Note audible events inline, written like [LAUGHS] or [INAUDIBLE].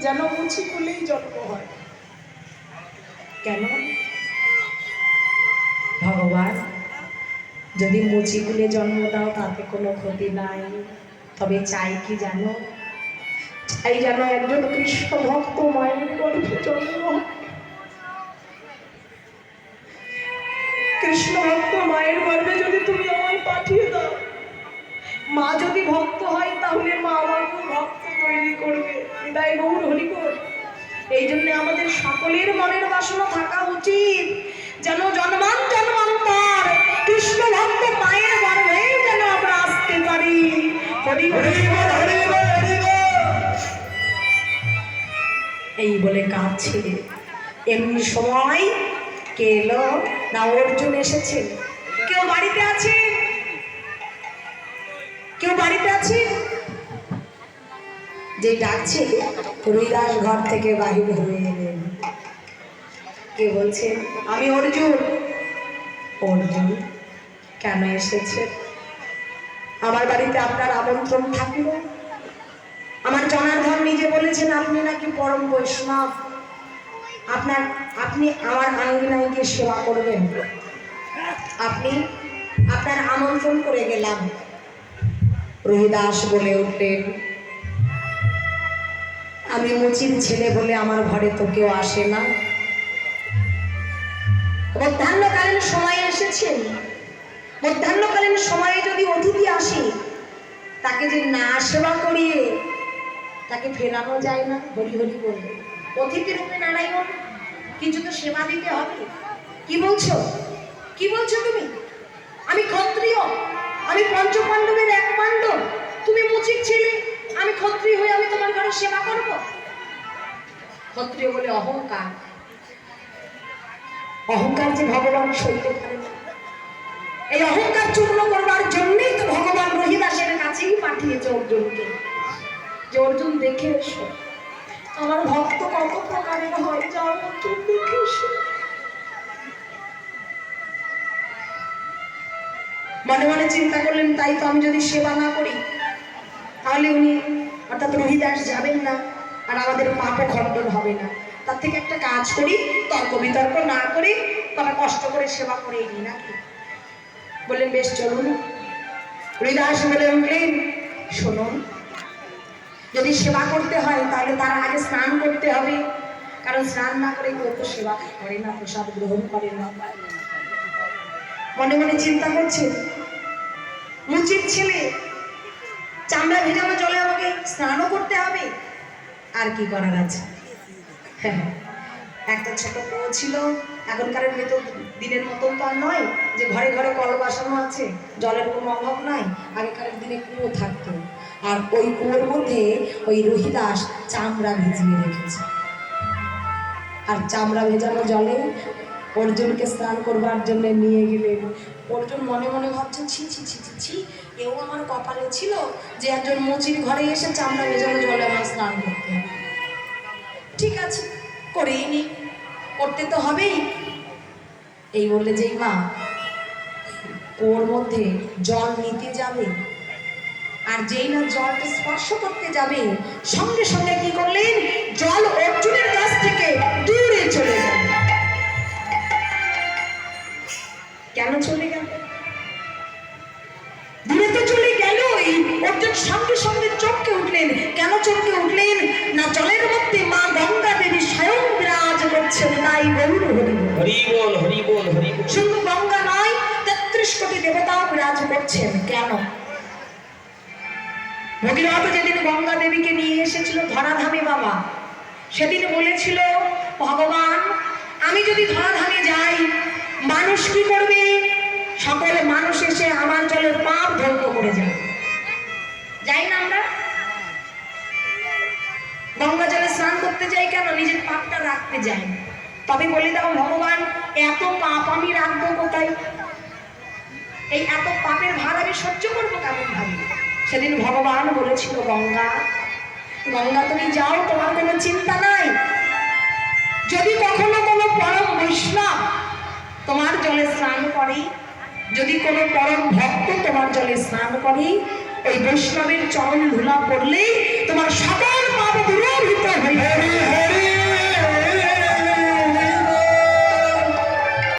যেন মুছি কুলেই জন্ম হয়। কেন? ভগবান, যদি মুচিকুলে জন্ম দাও, তাতে কোনো ক্ষতি নাই। তবে চাই কি জানো? চাই যেন একজন কৃষ্ণ ভক্ত মায়ের গর্ভে জন্ম কৃষ্ণ ভক্ত মায়ের গর্ভে যদি তুমি আমায় পাঠিয়ে দাও, মা যদি ভক্ত হয়, তাহলে মা তৈরি করবে হৃদয় গৌর হরিকর এই জন্য আমাদের সকলের মনের বাসনা থাকা উচিত। যেন জন্মান জন্মান্তর কৃষ্ণ ভক্ত মায়ের গর্ভে যেন আমরা আসতে পারি। এই বলে কাঁদছে। এমনি সময় কে এলো না অর্জুন এসেছে। কেউ বাড়িতে আছে? কেউ বাড়িতে আছে? যে ডাকছে, রুইদাস ঘর থেকে বাহির হয়ে এলেন। কে বলছে, আমি অর্জুন। অর্জুন কেন এসেছে? আমার বাড়িতে আপনার আমন্ত্রণ থাকল। আমার জনার্ধন নিজে বলেছেন আপনি নাকি পরম বৈষ্ণব। আপনার, আপনি আমার আঙ্গিনায় গিয়ে সেবা করবেন। আপনি, আপনার আমন্ত্রণ করে গেলাম। রোহিদাস বলে উঠলেন। আমি মুচির ছেলে বলে আমার ঘরে তো কেউ আসে না। মধ্যাহ্নকালীন সময়ে এসেছেন মধ্যাহ্নকালীন সময়ে যদি অতিথি আসে, তাকে যে না সেবা করিয়ে তাকে ফেরানো যায় না হরি হরি বলবে অতিথি রূপে নারায়ণ, কিছু তো সেবা দিতে হবে। কি বলছো? কি বলছো তুমি? আমি ক্ষত্রিয়, আমি পঞ্চপাণ্ডবের এক পাণ্ডব। তুমি মুচির ছেলে, আমি ক্ষত্রিয় হয়ে ঘরে সেবা করব? ক্ষত্রিয় বলে অহংকার। অহংকার যে ভগবান সইতে পারে এই অহংকার চূর্ণ করবার জন্যই তো ভগবান রহিদাসের কাছেই পাঠিয়েছে অর্জুনকে। যে অর্জুন দেখে এসো আমার ভক্ত কত প্রকারের হয় যাও অর্জুন দেখে এসো। মনে মনে চিন্তা করলেন তাই তো আমি যদি সেবা না করি তাহলে উনি অর্থাৎ রহিদাস যাবেন না, আর আমাদের পাপও খণ্ডন হবে না। তার থেকে একটা কাজ করি, তর্ক বিতর্ক না করে তবে কষ্ট করে সেবা করে নিই নাকি? বললেন, বেশ, চলুন। হরিদাস বলে, উঠলেন। শুনুন, যদি সেবা করতে হয়, তাহলে তার আগে স্নান করতে হবে। কারণ স্নান না করে কেউ তো সেবা করে না, প্রসাদ গ্রহণ করে না। মনে মনে চিন্তা করছে, মুচির ছেলে চামড়া ভেজানো জলে আমাকে স্নানও করতে হবে। আর কি করার আছে? [LAUGHS] একটা ছোট কুয়ো ছিল। এখনকার মেয়ে তো দিনের মতন তো আর নয়। যে ঘরে ঘরে কল বসানো আছে, জলের কোনো অভাব নাই, আগেকার দিনে কুয়ো থাকতো। আর ওই কুয়োর মধ্যে ওই রহিদাস চামড়া ভিজিয়ে রেখেছে। আর চামড়া ভেজানো জলে অর্জুনকে স্নান করবার জন্য নিয়ে গেলেন। অর্জুন মনে মনে ভাবছে, ছি ছি ছি ছি ছি, এও আমার কপালে ছিল যে একজন মুচির ঘরে এসে চামড়া ভেজানো জলে আমার স্নান করতে। ঠিক আছে, করেই নি, করতে তো হবেই। এই বললে যেই মা, ওর মধ্যে জল নিতে যাবে। আর যেই না জলকে স্পর্শ করতে যাবে, সঙ্গে সঙ্গে কি করলেন? জল অর্জুনের কাছ থেকে দূরে চলে গেল। কেন চলে গেল। দূরে তো চলে গেলই। অর্জুন সঙ্গে সঙ্গে চমকে উঠলেন। কেন চমকে উঠলেন? না জলের মধ্যে মা গঙ্গা দেবী স্বয়ং বিরাজ করছেন তাই গৌর হরি হরি বল হরি বল হরি বল। শুধু গঙ্গা নয় তেত্রিশ কোটি দেবতাও বিরাজ করছেন। কেন? ভগীরথ যেদিন গঙ্গা দেবীকে নিয়ে এসেছিল ধরাধামে বাবা সেদিন বলেছিল ভগবান আমি যদি ধরাধামে যাই মানুষ কি করবে? সকলে মানুষ এসে আমার জলের পাপ ধ্বংস করে যায় যাই না আমরা? গঙ্গা জলে স্নান করতে যাই কেন? নিজের পাপটা রাখতে যাই। তবে বলে দাও, ভগবান, এত পাপ আমি রাখব কোথায়? এই এত পাপের ভার আমি সহ্য করব কেমন ভাবে সেদিন ভগবান বলেছিল, গঙ্গা গঙ্গা তুমি যাও, তোমার কোনো চিন্তা নাই। তোমার জলে স্নান করে। যদি কোনো পরম ভক্ত তোমার জলে স্নান করে ওই বৈষ্ণবের চরণ ধুলা করলেই তোমার সকল পাপ দূরীভূত